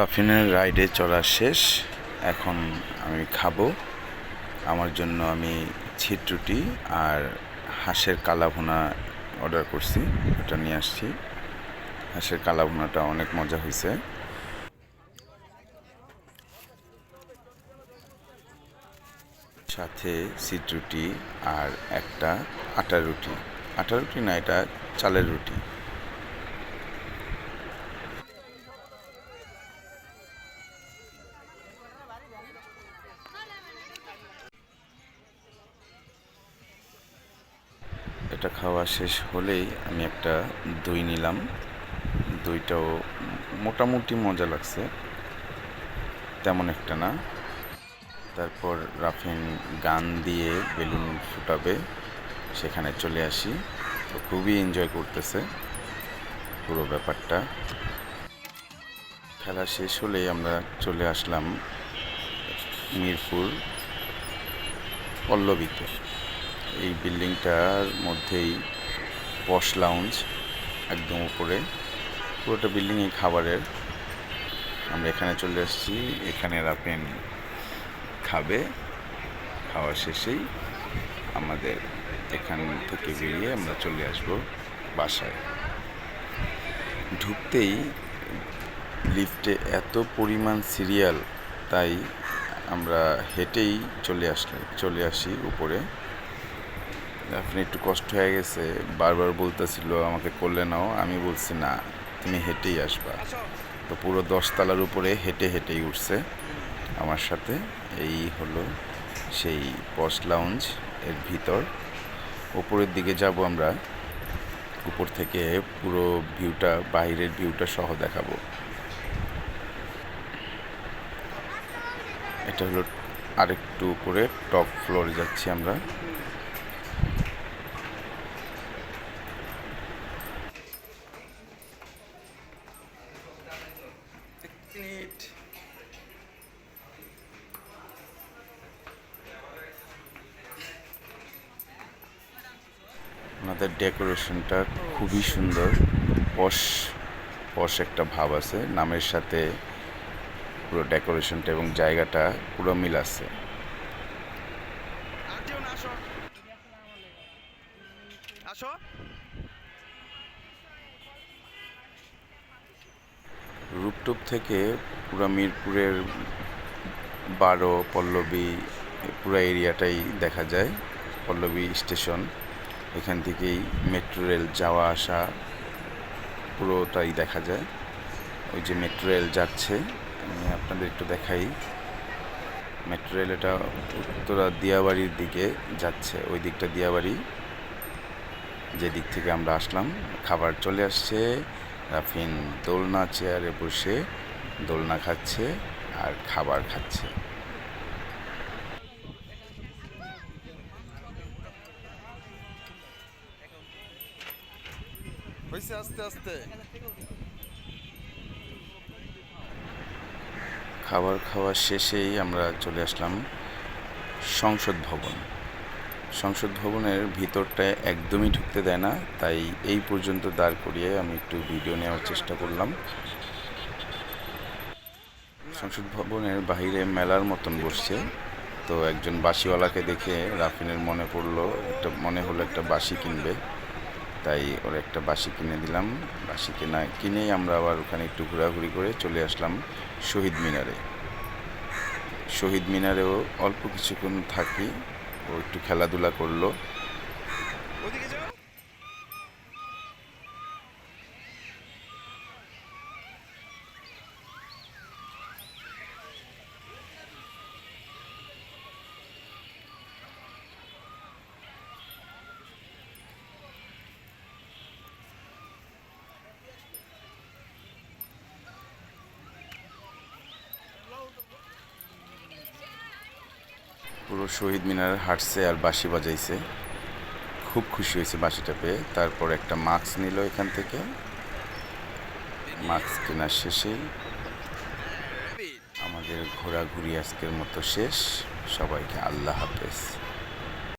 রাফিনের রাইডে চলা শেষ। এখন আমি খাব। আমার জন্য আমি ছিটরুটি আর হাঁসের কালাভুনা অর্ডার করছি। ওটা নিয়ে আসছি। হাঁসের কালাভুনাটা অনেক মজা হয়েছে। সাথে সিটরুটি আর একটা আটা রুটি। আটা রুটি না, এটা চালের রুটি। এটা খাওয়া শেষ হলেই আমি একটা দই নিলাম। দইটাও মোটামুটি মজা লাগছে। তেমন একটা না। তারপর রাফিন গান দিয়ে বেলুন ফুটাবে। সেখানে চলে আসি। তো খুবই এনজয় করতেছে পুরো ব্যাপারটা। খেলা শেষ হলেই আমরা চলে আসলাম মিরপুর পল্লবীতে। এই বিল্ডিংটার মধ্যেই পশ লাউঞ্জ একদম উপরে। পুরোটা বিল্ডিংই খাবারের। আমরা এখানে চলে আসছি এখানে রাপেন খাবে। খাওয়া শেষেই আমাদের এখান থেকে বেরিয়ে আমরা চলে আসব বাসায়। ঢুকতেই লিফটে এত পরিমাণ সিরিয়াল, তাই আমরা হেঁটেই চলে আসলে, চলে আসি উপরে। আপনি একটু কষ্ট হয়ে গেছে। বারবার বলতেছিল, আমাকে করলে নাও। আমি বলছি, না, তুমি হেঁটেই আসবা। তো পুরো দশতলার উপরে হেঁটে হেঁটেই উঠছে আমার সাথে। এই হলো সেই পস লাউঞ্জ এর ভিতর। উপরের দিকে যাব আমরা। উপর থেকে পুরো ভিউটা বাইরের ভিউটা সহ দেখাবো। এটা হলো আরেকটু উপরে টপ ফ্লোরে যাচ্ছি আমরা। ওনাদের ডেকোরেশনটা খুবই সুন্দর। পশ পশ একটা ভাব আছে নামের সাথে পুরো ডেকোরেশনটা এবং জায়গাটা পুরো মিল আছে। আসো। রূপটপ থেকে পুরো মিরপুরের বারো পল্লবী পুরো এরিয়াটাই দেখা যায় পল্লবী স্টেশন। এখান থেকেই মেট্রো রেল যাওয়া আসা পুরোটাই দেখা যায়। ওই যে মেট্রো রেল যাচ্ছে, আমি আপনাদের একটু দেখাই। মেট্রো রেল এটা উত্তরা দিয়াবাড়ির দিকে যাচ্ছে, ওই দিকটা দিয়াবাড়ি। যে দিক থেকে আমরা আসলাম, খাবার চলে আসছে। রাফিন দোলনা চেয়ারে বসে দোলনা খাচ্ছে আর খাবার খাচ্ছে। হয়েছে আস্তে আস্তে খাবার খাওয়া শেষেই আমরা চলে আসলাম সংসদ ভবন। সংসদ ভবনের ভিতরটায় একদমই ঢুকতে দেয় না, তাই এই পর্যন্ত দাঁড় করিয়ে আমি একটু ভিডিও নেওয়ার চেষ্টা করলাম। সংসদ ভবনের বাইরে মেলার মতন বসছে, তো একজন বাসিওয়ালাকে দেখে রাফিনের মনে পড়ল, একটা মনে হলো একটা বাসি কিনবে। তাই ওর একটা বাসি কিনে দিলাম। বাসি কেনা কিনেই আমরা আবার ওখানে একটু ঘোরাঘুরি করে চলে আসলাম শহীদ মিনারে। শহীদ মিনারেও অল্প কিছুক্ষণ থাকি, ও একটু খেলাধুলা করল। পুরো শহীদ মিনার হাঁটছে আর বাঁশি বাজাইছে। খুব খুশি হয়েছে বাঁশিটা পেয়ে। তারপর একটা মাস্ক নিল এখান থেকে। মাস্ক কেনার শেষেই আমাদের ঘোরাঘুরি আজকের মতো শেষ। সবাইকে আল্লাহ হাফেজ।